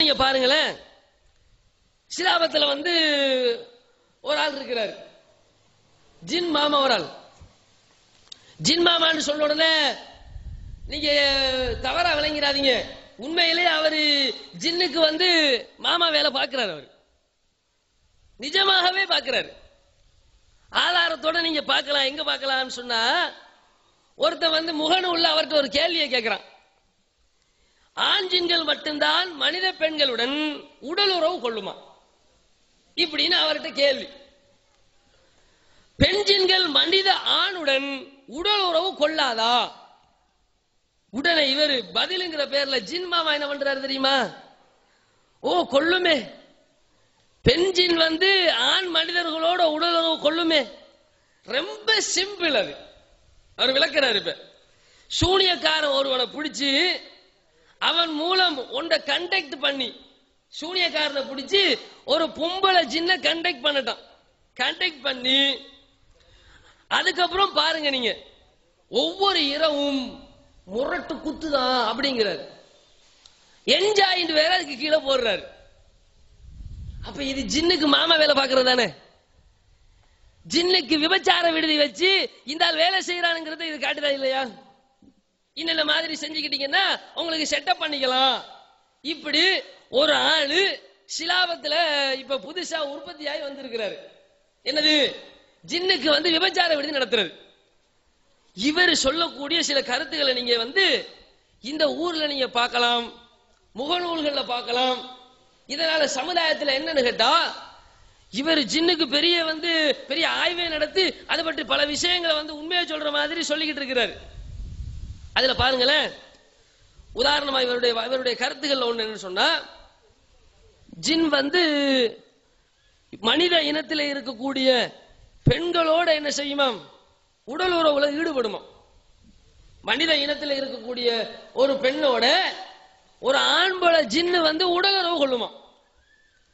நீங்க பாருங்களேன். சிலாபத்துல வந்து ஒரு ஆள் இருக்கிறார். ஜின் மாமா ஒரு ஆள். ஜின் மாமான்னு சொன்ன உடனே நீங்க தவறா விளங்கிறாதீங்க உண்மையிலேயே அவரு ஜின்னுக்கு வந்து மாமா வேலை பார்க்கிறார் அவர். நிஜமாகவே பார்க்கிறார். ஆதாரத்தோட நீங்க பார்க்கலாம் எங்க பார்க்கலாம்னு சொன்னா ஒருத்தன் வந்து முகனு உள்ள அவர்கிட்ட ஒரு கேள்வியை கேட்கிறான் ஆண்ஜின்கள் மட்டும்தான் மனித பெண்களுடன் உடல் உறவு கொள்ளுமா? இப்படின்னு அவர்கிட்ட கேள்வி. பெண்ஜின்கள் மனித ஆணுடன் உடல் உறவு கொள்ளாதா? உடனே இவர் பதிலுங்கிற பேர்ல ஜின் மாமா என்ன பண்றாரு தெரியுமா? ஓ கொள்ளுமே பெண்ஜின் வந்து ஆண் மனிதர்களோட உடல் உறவு கொள்ளுமே ரொம்ப சிம்பிள் அது. அவர் விளக்குறாரு இப்ப. சூனியக்காரன் ஒருவனை பிடிச்சு அவன் மூலம் ஒன்றை கண்டக்ட் பண்ணி சூனியக்காரனை பிடிச்சி ஒரு பொம்பளை சின்ன கண்டக்ட் பண்ணட்டான். கண்டக்ட் பண்ணி அதுக்கப்புறம் பாருங்க நீங்க ஒவ்வொரு இரவும் முரட்டு குத்துதான் அப்படிங்கிறாரு. என்ஜாயின் வேற அதுக்கு கீழே போடுறாரு. அப்ப இது ஜின்னுக்கு மாமா வேலை பாக்குறது தானே ஜின்னுக்கு விபச்சார விடுதி வச்சு இந்த வேலை செய்யறானுங்கிறது இது காட்டுதா இல்லையா? இன்ன மாதிரி செஞ்சுக்கிட்டீங்கன்னா உங்களுக்கு செட்டப் பண்ணிக்கலாம். இப்படி ஒரு ஆளு சிலாபத்துல இப்ப புதுசா உற்பத்தி ஆகி வந்திருக்கிறாரு. என்னது? ஜின்னுக்கு வந்து விபச்சார விடுதி நடத்துறது. இவர் சொல்லக்கூடிய சில கருத்துக்களை நீங்க வந்து இந்த ஊர்ல நீங்க பார்க்கலாம் முகநூல்கள்ல பார்க்கலாம். இதனால சமுதாயத்துல என்னன்னு கேட்டா இவர் ஜின்னுக்கு பெரிய வந்து பெரிய ஆய்வை நடத்தி அதை பற்றி பல விஷயங்களை வந்து உண்மையை சொல்ற மாதிரி சொல்லிக்கிட்டு இருக்கிறாரு. அதுல பாருங்களேன். உதாரணமா இவருடைய இவருடைய கருத்துக்கள் ஒண்ணு என்ன சொன்னா ஜின் வந்து மனித இனத்தில் இருக்கக்கூடிய பெண்களோட என்ன செய்யுமாம் உடல் உறவுல ஈடுபடுமா? மனித இனத்தில் இருக்கக்கூடிய ஒரு பெண்ணோட ஒரு ஆண்பல ஜின்னு வந்து உடல் உறவு கொள்ளுமா?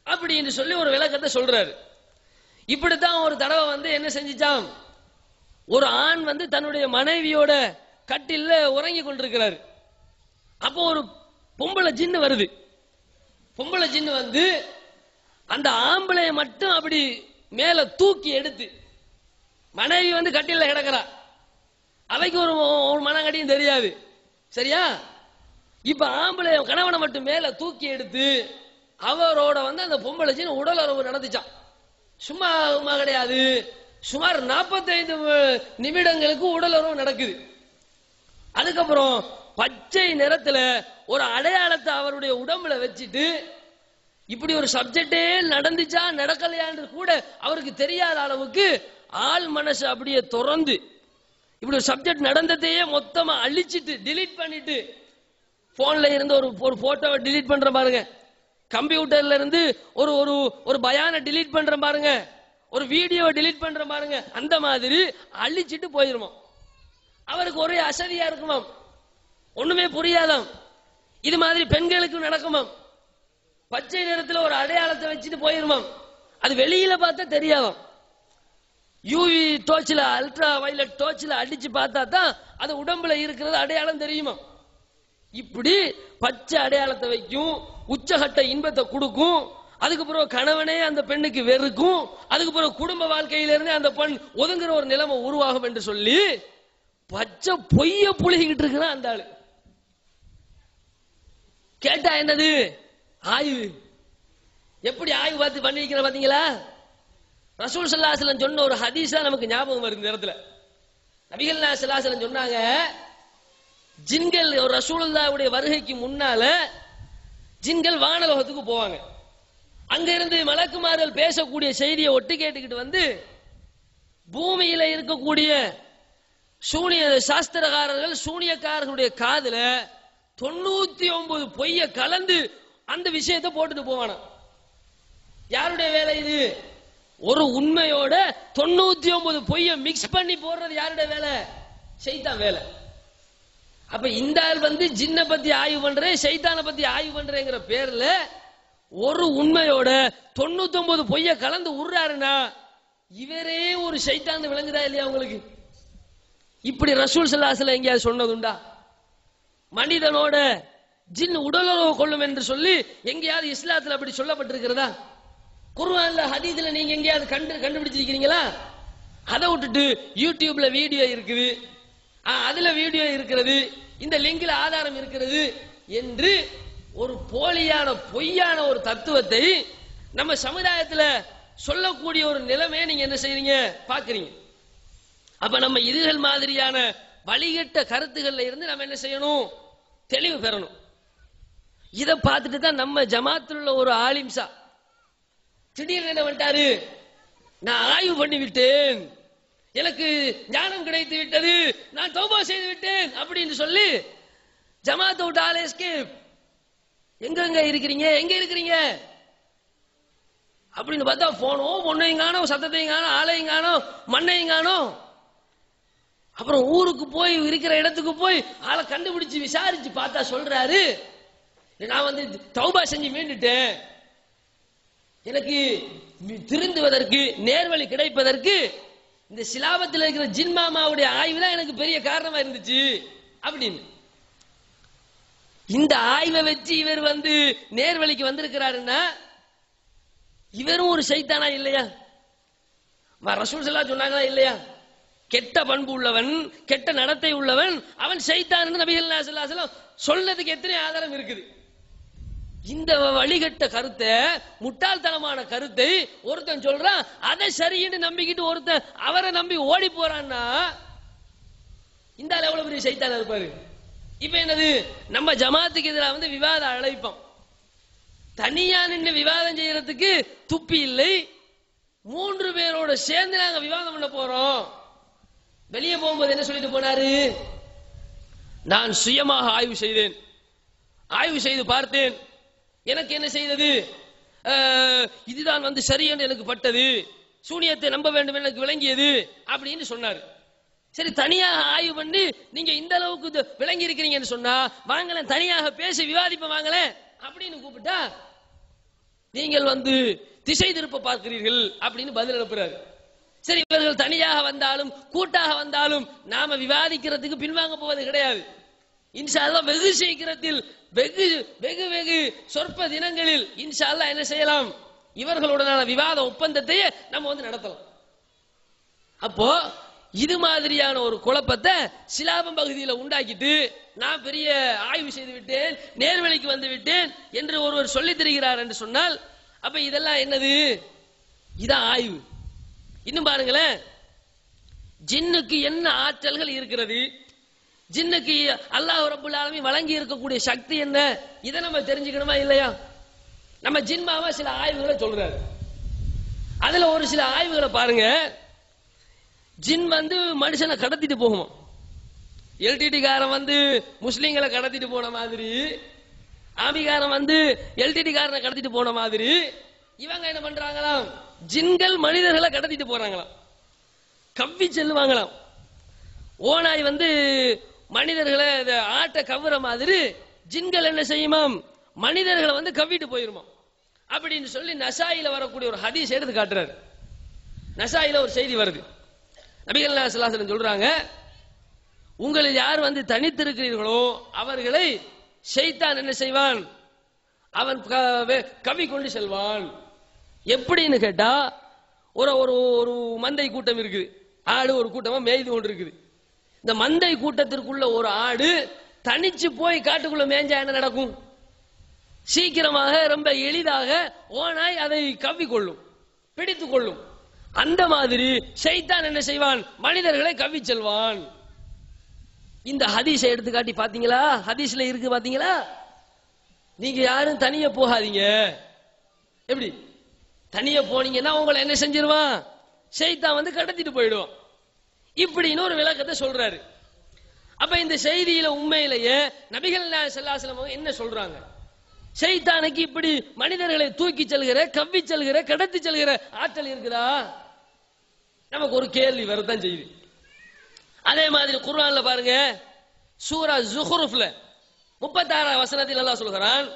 அப்படின்னு சொல்லி ஒரு விளக்கத்தை சொல்றாரு. இப்படித்தான் ஒரு தடவை வந்து என்ன செஞ்சிச்சாம்? ஒரு ஆண் வந்து தன்னுடைய மனைவியோட கட்டில்ல உறங்கி கொண்டிருக்கிறாரு. அப்போ ஒரு பொம்பளை ஜின்னு வருது. பொம்பளை ஜின்னு வந்து அந்த ஆம்பளைய மட்டும் அப்படி மேல தூக்கி எடுத்து மனைவி வந்து கட்டில கிடக்குறா. அவைக்கு ஒரு ஒரு மனங்கடியும் தெரியாது. சரியா? இப்ப ஆம்பளை கணவனை மட்டும் மேல தூக்கி எடுத்து அவரோட வந்து அந்த பொம்பளை ஜின்னு உடல் உறவு நடந்துச்சான் சும்மா சும்மா கிடையாது. சுமார் 45 நிமிடங்களுக்கு உடல் உறவு நடக்குது. அதுக்கப்புறம் பச்சை நிறத்துல ஒரு அடையாளத்தை அவருடைய உடம்புல வச்சுட்டு இப்படி ஒரு சப்ஜெக்டே நடந்துச்சா நடக்கலையான்னு கூட அவருக்கு தெரியாத அளவுக்கு ஆள் மனசு அப்படியே திறந்து இப்படி ஒரு சப்ஜெக்ட் நடந்ததையே மொத்தமா அழிச்சிட்டு டிலீட் பண்ணிட்டு போன்ல இருந்து ஒரு ஒரு போட்டோவை டிலீட் பண்ற பாருங்க. கம்ப்யூட்டர்ல இருந்து ஒரு ஒரு ஒரு பயான டிலீட் பண்ற பாருங்க. ஒரு வீடியோவை டிலீட் பண்ற பாருங்க. அந்த மாதிரி அழிச்சிட்டு போயிருவோம். அவருக்கு ஒரே அசதியா இருக்குமாம். ஒண்ணுமே புரியாதாம். இது மாதிரி பெண்களுக்கும் நடக்குமாம். பச்சை நிறத்துல ஒரு அடையாளத்தை வச்சுட்டு போயிருமாம். அது வெளியில பார்த்தா தெரியாதாம். யூவி டோச்சில் அல்ட்ரா வயலட் டோச்சில் அடிச்சு பார்த்தா தான் அது உடம்புல இருக்கிறது அடையாளம் தெரியுமா இப்படி பச்சை அடையாளத்தை வைக்கும் உச்சகட்ட இன்பத்தை கொடுக்கும் அதுக்கு பிறகு கணவனே அந்த பெண்ணுக்கு வெறுக்கும் அதுக்கு பிறகு குடும்ப வாழ்க்கையிலிருந்து அந்த பெண் ஒதுங்குற ஒரு நிலைமை உருவாகும் என்று சொல்லி பச்சை பொய்ய புழுகிக்கிட்டு இருக்கிறான் அந்த ஆளு. கேட்டா என்னது? ஆய்வு. எப்படி ஆய்வு பார்த்து பண்ணிருக்கிற பாத்தீங்களா ரசூல் சல்லாஹலம் சொன்ன ஒரு ஹதீஸா நமக்கு ஞாபகம் வருது இந்த இடத்துல. நபிகள் சல்லாஹலம் சொன்னாங்க ஜின்கள் ஒரு ரசூலுல்லாவுடைய வருகைக்கு முன்னால ஜின்கள் வானலோகத்துக்கு போவாங்க. அங்க இருந்து மலக்குமார்கள் பேசக்கூடிய செய்தியை ஒட்டு கேட்டுக்கிட்டு வந்து பூமியில இருக்கக்கூடிய சூனிய சாஸ்திரகாரர்கள் சூனியக்காரர்களுடைய காதுல தொண்ணூத்தி ஒன்பது பொய்ய கலந்து அந்த விஷயத்தை போட்டுட்டு போவானா? யாருடைய வேலை இது? ஒரு உண்மையோட தொண்ணூத்தி ஒன்பது பொய்ய மிக்ஸ் பண்ணி போடுறது யாருடைய வேலை? செய்தான் வேலை. அப்ப இந்த ஆள் வந்து ஜின்ன பத்தி ஆய்வு பண்றேன் சைத்தான பத்தி ஆய்வு பண்றேங்கிற பேர்ல ஒரு உண்மையோட தொண்ணூத்தி ஒன்பது பொய்ய கலந்து உருறாருன்னா இவரே ஒரு சைத்தான் விளங்குதா இல்லையா உங்களுக்கு? இப்படி ரசூல் சல்லாஸ்ல எங்கேயாவது சொன்னதுண்டா? மனிதனோட ஜின் உடலுறவு கொள்ளும் என்று சொல்லி எங்கேயாவது இஸ்லாத்துல அப்படி சொல்லப்பட்டிருக்கிறதா? குர்ஆன்ல ஹதீதுல நீங்க எங்கேயாவது கண்டு கண்டுபிடிச்சிருக்கிறீங்களா? அதை விட்டுட்டு யூடியூப்ல வீடியோ இருக்குது. அதுல வீடியோ இருக்கிறது. இந்த லிங்க்ல ஆதாரம் இருக்கிறது என்று ஒரு போலியான பொய்யான ஒரு தத்துவத்தை நம்ம சமுதாயத்துல சொல்லக்கூடிய ஒரு நிலைமையை நீங்க என்ன செய்றீங்க? பாக்குறீங்க. அப்ப நம்ம இதுகள் மாதிரியான வழிகட்ட கருத்துக்கள்ல இருந்து நம்ம என்ன செய்யணும்? தெளிவு பெறணும். இதை பார்த்துட்டு தான் நம்ம ஜமாத்தில் உள்ள ஒரு ஆலிம்சா திடீர்னு என்ன பண்ணிட்டாரு? நான் ஆய்வு பண்ணி விட்டேன். எனக்கு ஞானம் கிடைத்து விட்டது. நான் தௌபா செய்து விட்டேன் அப்படின்னு சொல்லி ஜமாத்தை விட்டு ஆளே escape. எங்கெங்க இருக்கிறீங்க? எங்க இருக்கிறீங்க? அப்படின்னு பார்த்தா போனோம் பொண்ணையும் காணோம் சத்தத்தையும் காணோம் ஆளையும் காணோம் மண்ணையும் காணோம். அப்புறம் ஊருக்கு போய் இருக்கிற இடத்துக்கு போய் ஆளை கண்டுபிடிச்சு விசாரிச்சு பார்த்தா சொல்றாரு. நான் வந்து தௌபா செஞ்சு மீண்டுட்டேன். எனக்கு திருந்துவதற்கு நேர்வழி கிடைப்பதற்கு இந்த சிலாபத்தில் இருக்கிற ஜின்மாமாவுடைய ஆய்வு தான் எனக்கு பெரிய காரணமா இருந்துச்சு அப்படின்னு. இந்த ஆய்வை வச்சு இவர் வந்து நேர்வழிக்கு வந்திருக்கிறாருன்னா இவரும் ஒரு சைத்தானா இல்லையா? ரசூல் சொன்னாங்களா இல்லையா? கெட்ட பண்பு உள்ளவன் கெட்ட நடத்தை உள்ளவன் அவன் செய்தான் நபிகள் நாயகம் ஸல்லல்லாஹு சொன்னதுக்கு எத்தனை ஆதாரம் இருக்குது? இந்த வழிகட்ட கருத்தை முட்டாள்தனமான கருத்தை ஒருத்தன் சொல்றான் அதை சரின்னு நம்பிக்கிட்டு ஒருத்தன் அவரை நம்பி ஓடி போறான்னா இந்த ஆள் எவ்வளவு பெரிய சைத்தான இருப்பாரு? இப்ப என்னது? நம்ம ஜமாத்துக்கு எதிராக வந்து விவாதம் அழைப்போம். தனியா நின்று விவாதம் செய்யறதுக்கு துப்பி இல்லை. மூன்று பேரோட சேர்ந்து நாங்க விவாதம் பண்ண போறோம். வெளியே போகும்போது என்ன சொல்லிட்டு போனாரு? நான் சுயமாக ஆய்வு செய்தேன். ஆய்வு செய்து பார்த்தேன். எனக்கு என்ன செய்தது? இதுதான் வந்து சரி என்று எனக்கு பட்டது. சூனியத்தை நம்ப வேண்டும் எனக்கு விளங்கியது அப்படின்னு சொன்னார். சரி தனியாக ஆய்வு பண்ணி நீங்க இந்த அளவுக்கு இது விளங்கி இருக்கிறீங்கன்னு சொன்னா வாங்கலாம் தனியாக பேசி விவாதிப்போம் வாங்களேன் அப்படின்னு கூப்பிட்டா நீங்கள் வந்து திசை திருப்ப பார்க்கிறீர்கள் அப்படின்னு பதில் அனுப்புறாரு. சரி இவர்கள் தனியாக வந்தாலும் கூட்டாக வந்தாலும் நாம விவாதிக்கிறதுக்கு பின்வாங்க போவது கிடையாது. இன்ஷால்லா வெகு சீக்கிரத்தில் வெகு வெகு வெகு சொற்ப தினங்களில் இன்ஷால்லா என்ன செய்யலாம்? இவர்களுடனான விவாத ஒப்பந்தத்தையே நம்ம வந்து நடத்தலாம். அப்போ இது மாதிரியான ஒரு குழப்பத்தை சிலாபம் பகுதியில் உண்டாக்கிட்டு நான் பெரிய ஆய்வு செய்து விட்டேன் நேர்வழிக்கு வந்து விட்டேன் என்று ஒருவர் சொல்லித் தருகிறார் என்று சொன்னால் அப்ப இதெல்லாம் என்னது? இதான் ஆய்வு. இன்னும் பாருங்களேன். ஜின்னுக்கு என்ன ஆற்றல்கள் இருக்கிறது? ஜின்னுக்கு அல்லாஹ் ரப்புல் வழங்கி இருக்கக்கூடிய சக்தி என்ன? இதை நம்ம தெரிஞ்சுக்கணுமா இல்லையா? நம்ம ஜின்மாவா சில ஆய்வுகளை சொல்றாரு. அதுல ஒரு சில ஆய்வுகளை பாருங்க. ஜின் வந்து மனுஷனை கடத்திட்டு போகுமா எல்டிடி காரன் வந்து முஸ்லீம்களை கடத்திட்டு போன மாதிரி ஆமிகாரன் வந்து எல்டிடி காரனை கடத்திட்டு போன மாதிரி இவங்க என்ன பண்றாங்களாம்? ஜின்கள் மனிதர்களை கடத்திட்டு போறாங்களாம். கவ்வி செல்லுவாங்களாம். ஓனாய் வந்து மனிதர்களை இந்த ஆட்டை கவ்வுற மாதிரி ஜின்கள் என்ன செய்யுமாம்? மனிதர்களை வந்து கவ்விட்டு போயிருமாம். அப்படின்னு சொல்லி நசாயில வரக்கூடிய ஒரு ஹதீஸ் எடுத்து காட்டுறாரு. நசாயில ஒரு செய்தி வருது. நபிகள் நாயகம் சொல்றாங்க உங்களில் யார் வந்து தனித்திருக்கிறீர்களோ அவர்களை செய்தான் என்ன செய்வான்? அவன் க- வே- கவி கொண்டு செல்வான். எப்படின்னு கேட்டா ஒரு ஒரு ஒரு மந்தை கூட்டம் இருக்குது. ஆடு ஒரு கூட்டமா மேய்து கொண்டு இருக்குது இந்த மந்தை கூட்டத்திற்குள்ள ஒரு ஆடு தனிச்சு போய் காட்டுக்குள்ள மேய்ஞ்சா என்ன நடக்கும்? சீக்கிரமாக ரொம்ப எளிதாக ஓனாய் அதை கவ்வி கொள்ளும் கொள்ளும் அந்த மாதிரி செய்தான் என்ன செய்வான்? மனிதர்களை கவ்வி செல்வான். இந்த ஹதீஸை எடுத்து காட்டி பாத்தீங்களா? ஹதீஸ்ல இருக்கு பாத்தீங்களா? நீங்க யாரும் தனியா போகாதீங்க. எப்படி? தனியா போனீங்கன்னா உங்களை என்ன செஞ்சிருவான்? செய்தா வந்து கடத்திட்டு போயிடுவான் இப்படின்னு ஒரு விளக்கத்தை சொல்றாரு. அப்ப இந்த செய்தியில உண்மையிலேயே நபிகள் செல்லாசலம் என்ன சொல்றாங்க? செய்தானுக்கு இப்படி மனிதர்களை தூக்கி செல்கிற கவ்வி செல்கிற கடத்தி செல்கிற ஆற்றல் இருக்குதா? நமக்கு ஒரு கேள்வி வரத்தான் செய்யுது. அதே மாதிரி குர்ஆன்ல பாருங்க. சூரா ஜுஹ்ருஃப்ல முப்பத்தாறாம் வசனத்தில் அல்லாஹ் சொல்கிறான்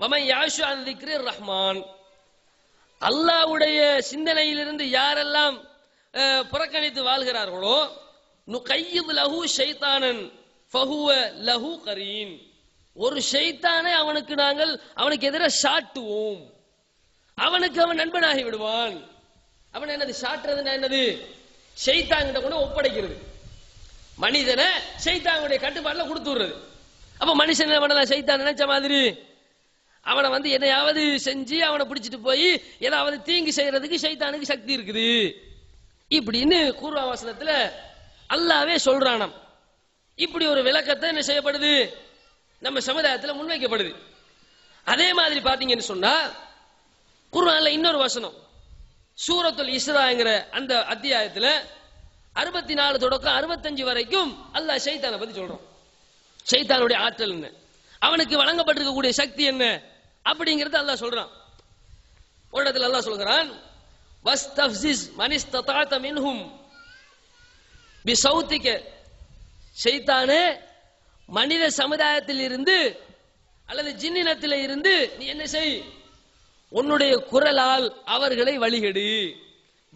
வமன் யாஷு அன் திக்ரி ரஹ்மான். அல்லாஹ்வுடைய சிந்தனையிலிருந்து யாரெல்லாம் புறக்கணித்து வாழ்கிறார்களோ நுகையித் லஹு ஷைத்தானன் ஃபஹுவ லஹு கரீன். ஒரு ஷைத்தானை அவனுக்கு நாங்கள் அவனுக்கு எதிராக சாட்டுவோம். அவனுக்கு அவன் நண்பனாகி விடுவான். அவன் என்னது சாட்டுறதுன்னா என்னது? ஷைத்தாங்கிட்ட கொண்டு ஒப்படைக்கிறது. மனிதனை ஷைத்தானுடைய கட்டுப்பாட்டில் கொடுத்து விடுறது அப்ப மனுஷன் என்ன பண்ணலாம்? ஷைத்தான் நினைச்ச மாதிரி? அவனை வந்து எதையாவது செஞ்சு அவனை பிடிச்சிட்டு போய் ஏதாவது தீங்கு செய்யறதுக்கு ஷைத்தானுக்கு சக்தி இருக்குது. இப்படின்னு கூர்வாவசனத்துல அல்லாவே சொல்றானாம். இப்படி ஒரு விளக்கத்தை என்ன செய்யப்படுது? நம்ம சமுதாயத்துல முன்வைக்கப்படுது. அதே மாதிரி பாத்தீங்கன்னு சொன்னா குர்ஆன்ல இன்னொரு வசனம். சூரத்துல் இஸ்ராங்கிற அந்த அத்தியாயத்துல அறுபத்தி நாலு தொடக்கம் அறுபத்தஞ்சு வரைக்கும் அல்லாஹ் சைத்தானை பத்தி சொல்றோம் ஷைத்தானுடைய ஆற்றல் என்ன? அவனுக்கு வழங்கப்பட்டிருக்கக்கூடிய சக்தி என்ன? அப்படிங்கிறது அல்லாஹ் சொல்றான். ஒரு இடத்துல அல்லாஹ் சொல்கிறான் வஸ்தஃப்ஸிஸ் மனிஸ்ததாத மின்ஹும். பிசௌத்திக செய்தானே மனித சமுதாயத்தில் இருந்து அல்லது ஜின்னினத்தில் இருந்து நீ என்ன செய்? உன்னுடைய குரலால் அவர்களை வழிகெடு.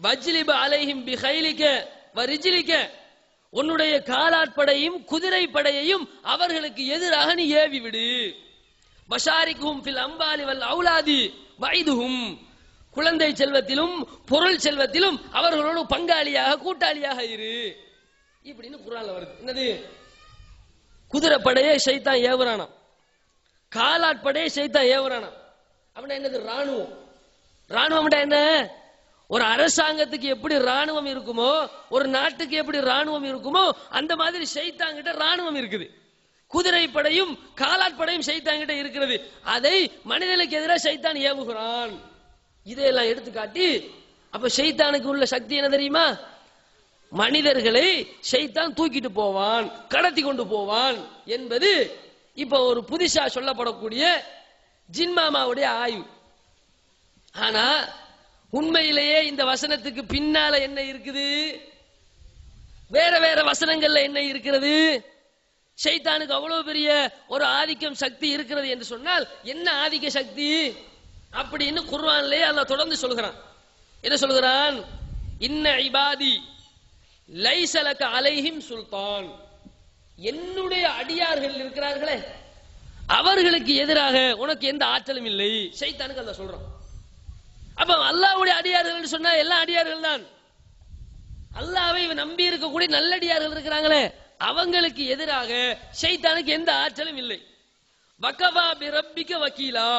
வஜ்லிப அலைஹிம் பிகைலிக்க வரிஜிலிக்க உன்னுடைய காலாட்படையும் குதிரை படையையும் அவர்களுக்கு எதிராக நீ ஏவி விடு பஷாரிக்கும் ஃபில் அம்பாலி வல் அவுலாதி வைதுகும் குழந்தை செல்வத்திலும் பொருள் செல்வத்திலும் அவர்களோடு பங்காளியாக கூட்டாளியாக இரு. இப்படின்னு குரான்ல வருது. என்னது? குதிரை படையே சைத்தான் ஏவுறானாம். காலாட்படையே சைத்தான் ஏவுறானாம். அப்படின்னா என்னது? ராணுவம் ராணுவம்டா என்ன? ஒரு அரசாங்கத்துக்கு எப்படி ராணுவம் இருக்குமோ ஒரு நாட்டுக்கு எப்படி ராணுவம் இருக்குமோ அந்த மாதிரி சைத்தாங்கிட்ட ராணுவம் இருக்குது. குதிரை படையும் காலாட்படையும் சைத்தாங்கிட்ட இருக்கிறது. அதை மனிதனுக்கு எதிராக சைத்தான் ஏவுகிறான். இதையெல்லாம் எடுத்துக்காட்டி அப்ப சைத்தானுக்கு உள்ள சக்தி என்ன தெரியுமா? மனிதர்களை ஷைத்தான் தூக்கிட்டு போவான் கடத்தி கொண்டு போவான் என்பது இப்ப ஒரு புதுசா சொல்லப்படக்கூடிய ஜின்மாமாவுடைய ஆய்வு. ஆனா உண்மையிலேயே இந்த வசனத்துக்கு பின்னால என்ன இருக்குது? வேற வேற வசனங்கள்ல என்ன இருக்கிறது? சைத்தானுக்கு அவ்வளவு பெரிய ஒரு ஆதிக்கம் சக்தி இருக்கிறது என்று சொன்னால் என்ன ஆதிக்க சக்தி? அப்படின்னு குர்வான்லே அல்லாஹ் தொடர்ந்து சொல்கிறான். என்ன சொல்கிறான்? இன்ன இபாதி லைசலக அலைஹிம் சுல்தான். என்னுடைய அடியார்கள் இருக்கிறார்களே அவர்களுக்கு எதிராக உனக்கு எந்த ஆற்றலும் இல்லை. சைத்தானுக்கு அதை சொல்றான். அப்ப அல்லாஹ்வுடைய அடியார்கள் சொன்னா எல்லா அடியார்கள் தான். அல்லாவை நம்பி இருக்கக்கூடிய நல்லடியார்கள் இருக்கிறாங்களே அவங்களுக்கு எதிராக ஷைத்தானுக்கு எந்த ஆற்றலும் இல்லை. வக்கவா பிரபிக்க வக்கீலா.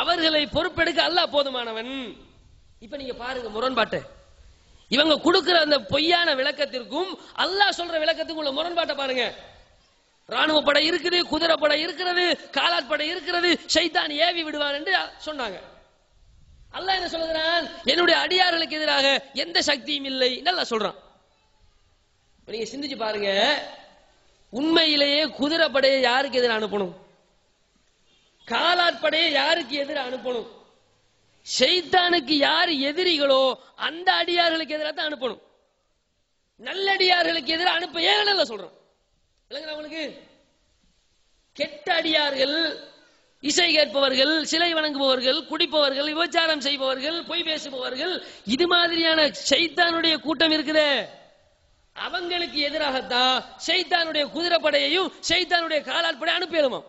அவர்களை பொறுப்பெடுக்க அல்லாஹ் போதுமானவன். இப்ப நீங்க பாருங்க முரண்பாட்டை. இவங்க கொடுக்கிற அந்த பொய்யான விளக்கத்திற்கும் அல்லாஹ் சொல்ற விளக்கத்துக்கும் உள்ள முரண்பாட்டை பாருங்க. ராணுவ படை இருக்குது குதிரை படை இருக்கிறது காலாட் படை இருக்கிறது சைத்தான் ஏவி விடுவான் என்று சொன்னாங்க. அல்லாஹ் என்ன சொல்லுகிறான்? என்னுடைய அடியார்களுக்கு எதிராக எந்த சக்தியும் இல்லை நல்லா சொல்றான். நீங்க சிந்திச்சு பாருங்க. உண்மையிலேயே குதிரை படையை யாருக்கு எதிர அனுப்பணும்? காலாட்படையை யாருக்கு எதிர அனுப்பணும்? செய்தானுக்கு யார் எதிரிகளோ அந்த அடியார்களுக்கு எதிராக தான் அனுப்பணும். நல்லடியார்களுக்கு எதிராக அனுப்ப ஏகல சொல்றோம். இல்லைங்களா உங்களுக்கு? கெட்ட அடியார்கள் இசை கேட்பவர்கள் சிலை வணங்குபவர்கள் குடிப்பவர்கள் விபச்சாரம் செய்பவர்கள் பொய் பேசுபவர்கள் இது மாதிரியான ஷைத்தானுடைய கூட்டம் இருக்குதே. அவங்களுக்கு எதிராகத்தான் ஷைத்தானுடைய குதிரை படையையும் ஷைத்தானுடைய காலால் படை அனுப்பிடுமா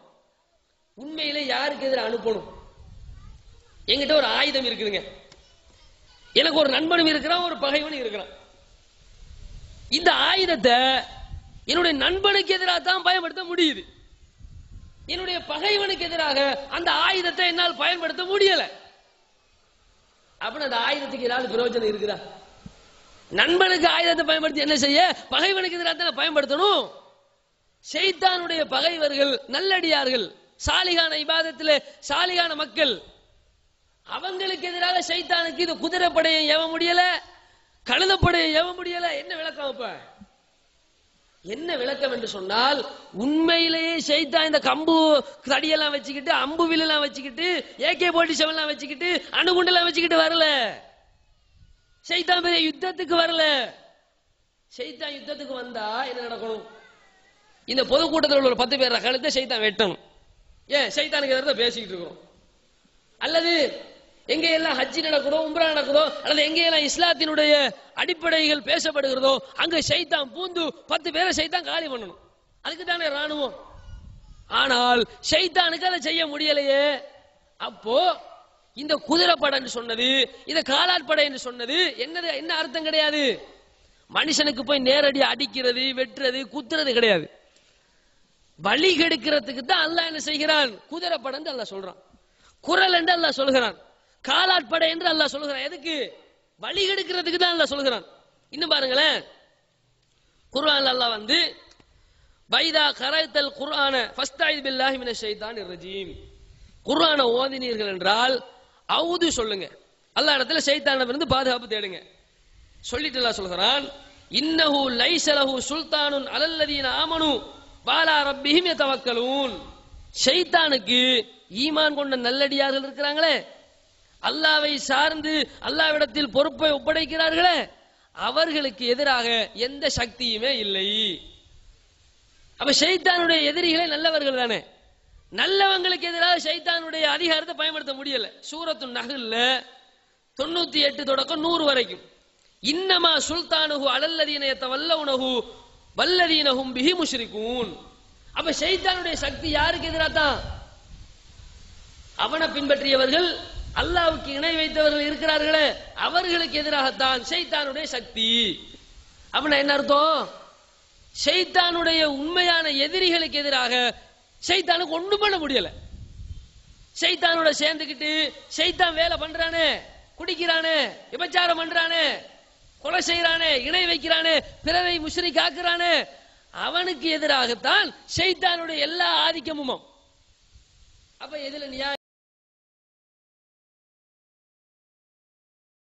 உண்மையிலே யாருக்கு எதிராக அனுப்பணும்? என்கிட்ட ஒரு ஆயுதம் இருக்குதுங்க. எனக்கு ஒரு நண்பனும் இருக்கிறான் ஒரு பகைவனும் இருக்கிறான். இந்த ஆயுதத்தை என்னுடைய நண்பனுக்கு எதிராக தான் பயன்படுத்த முடியுது. என்னுடைய பகைவனுக்கு எதிராக அந்த ஆயுதத்தை என்னால் பயன்படுத்த முடியல. அப்படின்னு அந்த ஆயுதத்துக்கு ஏதாவது பிரயோஜனம் இருக்குதா? நண்பனுக்கு ஆயுதத்தை பயன்படுத்தி என்ன செய்ய? பகைவனுக்கு எதிராக தானே பயன்படுத்தணும். செய்தானுடைய பகைவர்கள் நல்லடியார்கள் சாலிகான இபாதத்தில் சாலிகான மக்கள். அவங்களுக்கு எதிராக சைத்தானுக்கு இது குதிரைப்படையை ஏவ முடியல? கழுதப்படையை ஏவ முடியல? என்ன விளக்கம் இப்ப என்ன விளக்கம் என்று சொன்னால் உண்மையிலேயே சைத்தான் இந்த கம்பு தடியெல்லாம் வச்சுக்கிட்டு அம்பு வில்லெல்லாம் வச்சுக்கிட்டு ஏகே போட்டி செவெல்லாம் வச்சுக்கிட்டு அணுகுண்டெல்லாம் வச்சுக்கிட்டு வரல. சைத்தான் பெரிய யுத்தத்துக்கு வரல. சைத்தான் யுத்தத்துக்கு வந்தா என்ன நடக்கணும்? இந்த பொதுக்கூட்டத்தில் உள்ள ஒரு பத்து பேர் கழுத்தை சைத்தான் வெட்டணும். ஏன்? சைத்தானுக்கு எதிர்த்து பேசிக்கிட்டு இருக்கிறோம். அல்லது எங்க எல்லாம் ஹஜ்ஜி நடக்கிறோம் உம்ரா நடக்கிறோ அல்லது எங்க எல்லாம் இஸ்லாத்தினுடைய அடிப்படைகள் பேசப்படுகிறதோ அங்க சைத்தான் பூந்து பத்து பேரை சைத்தான் காலி பண்ணணும். அதுக்கு தானே ராணுவம் ஆனால் ஷைத்தானுக்கு அதை செய்ய முடியலையே. அப்போ இந்த குதிரைப்படை என்று சொன்னது இந்த காலாட்படை என்று சொன்னது என்னது என்ன அர்த்தம் கிடையாது? மனுஷனுக்கு போய் நேரடி அடிக்கிறது வெட்டுறது குத்துறது கிடையாது. வழி கெடுக்கிறதுக்கு தான் அல்லாஹ் என்ன செய்கிறான்? குதிரைப்படை என்று அல்லாஹ் சொல்றான். குரல் என்று அல்லாஹ் சொல்கிறான். காலாட்படை என்று அல்லாஹ் சொல்கிறான். எதுக்கு? வழி கெடுக்கிறதுக்கு தான் அல்லாஹ் சொல்கிறான். இன்னும் பாருங்களேன். குர்ஆன் அல்லாஹ் வந்து பைதா கரைத்தல் குர்ஆன ஃபஸ்தாயித் பில்லாஹி மினஷ் ஷைத்தானிர் ரஜீம். குர்ஆனை ஓதினீர்கள் என்றால் அவுது சொல்லுங்க. அல்லா இடத்துல ஷைத்தானிடமிருந்து பாதுகாப்பு தேடுங்க. சொல்லிட்டு அல்லாஹ் சொல்கிறான் இன்னஹு லைசலஹு சுல்தானுன் அலல்லதீன ஆமனு பாலா ரப்பிஹிம் யதவக்கலூன். ஷைத்தானுக்கு ஈமான் கொண்ட நல்லடியார்கள் இருக்கிறாங்களே. அல்லாவை சார்ந்து அல்லாவிடத்தில் பொறுப்பை ஒப்படைக்கிறார்களே. அவர்களுக்கு எதிராக எந்த சக்தியுமே இல்லை. அப்ப ஷைத்தானுடைய எதிரிகளே நல்லவர்கள் தானே. நல்லவங்களுக்கு எதிராக சைத்தானுடைய அதிகாரத்தை பயன்படுத்த முடியல. சூரத்து நகல்ல தொண்ணூத்தி எட்டு தொடக்கம் நூறு வரைக்கும். இன்னமா சுல்தானுகு அலல்லதீனைய வல்ல உணகு வல்லதீனகும் பிஹி முஷ்ரிகூன். அப்ப சைத்தானுடைய சக்தி யாருக்கு எதிராக தான் அவனை பின்பற்றியவர்கள் அல்லாவுக்கு இணை வைத்தவர்கள் இருக்கிறார்களே அவர்களுக்கு எதிராகத்தான் ஷைத்தானுடைய சக்தி. அப்படின்னா என்ன அர்த்தம்? சைத்தானுடைய உண்மையான எதிரிகளுக்கு எதிராக சைத்தானுக்கு ஒண்ணும் பண்ண முடியல. சைத்தானோட சேர்ந்துக்கிட்டு சைத்தான் வேலை பண்றானே குடிக்கிறானே விபச்சாரம் பண்றானே கொலை செய்யறானே இணை வைக்கிறானே பிறரை முசிறி காக்குறானே அவனுக்கு எதிராகத்தான் சைத்தானுடைய எல்லா ஆதிக்கமும். அப்ப எதுல நியாயம்?